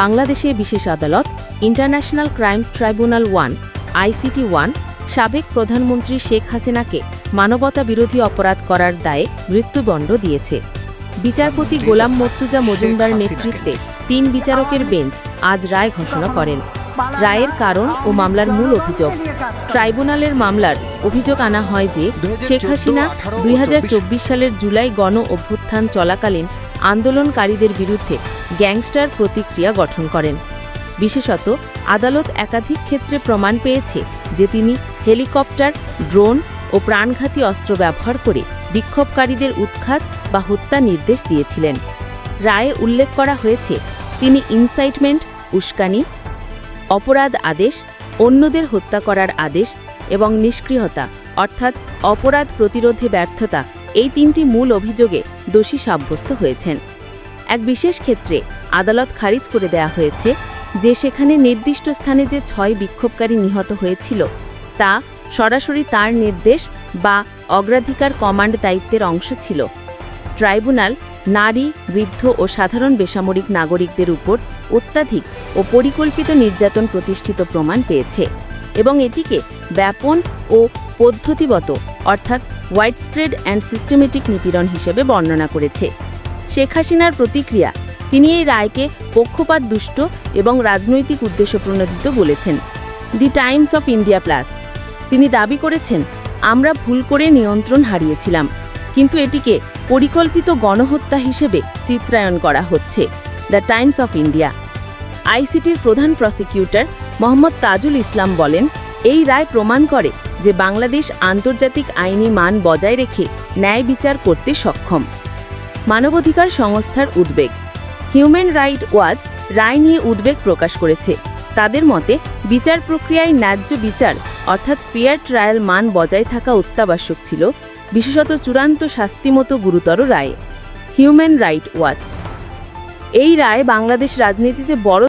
বাংলাদেশে বিশেষ আদালত, international crimes tribunal one, ICT one, সাবেক প্রধানমন্ত্রী শেখ হাসিনাকে মানবতা বিরোধী অপরাধ করার দায়ে মৃত্যুদণ্ড দিয়েছে। বিচারপতি গোলাম মর্তুজা মজুমদার নেতৃত্বে তিন বিচারকের বেঞ্চ আজ রায় ঘোষণা করেন। রায়ের কারণ ও মামলার মূল অভিযোগ। ট্রাইব্যুনালের মামলার অভিযোগ আনা হয় যে, শেখ হাসিনা দুই হাজার চব্বিশ সালের জুলাই গণ অভ্যুত্থান চলাকালীন আন্দোলনকারীদের বিরুদ্ধে গ্যাংস্টার প্রতিক্রিয়া গঠন করেন। বিশেষত, আদালত একাধিক ক্ষেত্রে প্রমাণ পেয়েছে যে তিনি হেলিকপ্টার, ড্রোন ও প্রাণঘাতী অস্ত্র ব্যবহার করে বিক্ষোভকারীদের উৎখাত বা হত্যা নির্দেশ দিয়েছিলেন। রায়ে উল্লেখ করা হয়েছে, তিনি ইনসাইটমেন্ট, উস্কানি, অপরাধ আদেশ, অন্যদের হত্যা করার আদেশ এবং নিষ্ক্রিয়তা, অর্থাৎ অপরাধ প্রতিরোধে ব্যর্থতা এই তিনটি মূল অভিযোগে দোষী সাব্যস্ত হয়েছেন। এক বিশেষ ক্ষেত্রে আদালত খারিজ করে দেয়া হয়েছে যে সেখানে নির্দিষ্ট স্থানে যে ছয় বিক্ষোভকারী নিহত হয়েছিল, তা সরাসরি তার নির্দেশ বা অগ্রাধিকার কমান্ড দায়িত্বের অংশ ছিল। ট্রাইব্যুনাল নারী, বৃদ্ধ ও সাধারণ বেসামরিক নাগরিকদের উপর অত্যাধিক ও পরিকল্পিত নির্যাতন প্রতিষ্ঠিত প্রমাণ পেয়েছে। এবং এটিকে ব্যাপন ও পদ্ধতিগত, অর্থাৎ ওয়াইডস্প্রেড অ্যান্ড সিস্টেমেটিক নিপীড়ন হিসেবে বর্ণনা করেছে। শেখ হাসিনার প্রতিক্রিয়া, তিনি এই রায়কে পক্ষপাত দুষ্ট এবং রাজনৈতিক উদ্দেশ্য প্রণোদিত বলেছেন। The Times of India plus তিনি দাবি করেছেন, আমরা ভুল করে নিয়ন্ত্রণ হারিয়েছিলাম, কিন্তু এটিকে পরিকল্পিত গণহত্যা হিসেবে চিত্রায়ন করা হচ্ছে। দ্য টাইমস অফ ইন্ডিয়া আইসিটির প্রধান প্রসিকিউটর মোহাম্মদ তাজুল ইসলাম বলেন, এই রায় প্রমাণ করে যে বাংলাদেশ আন্তর্জাতিক আইনি মান বজায় রেখে ন্যায় বিচার করতে সক্ষম। মানবাধিকার সংস্থার উদ্বেগ। হিউম্যান রাইট ওয়াচ রায় নিয়ে উদ্বেগ প্রকাশ করেছে। তাদের মতে, বিচার প্রক্রিয়ায় ন্যায্য বিচার, অর্থাৎ ফেয়ার ট্রায়াল মান বজায় থাকা অত্যাবশ্যক ছিল, বিশেষত চূড়ান্ত শাস্তিমতো গুরুতর রায়ে। Human right watch. এই রায় বাংলাদেশ রাজনীতিতে বড়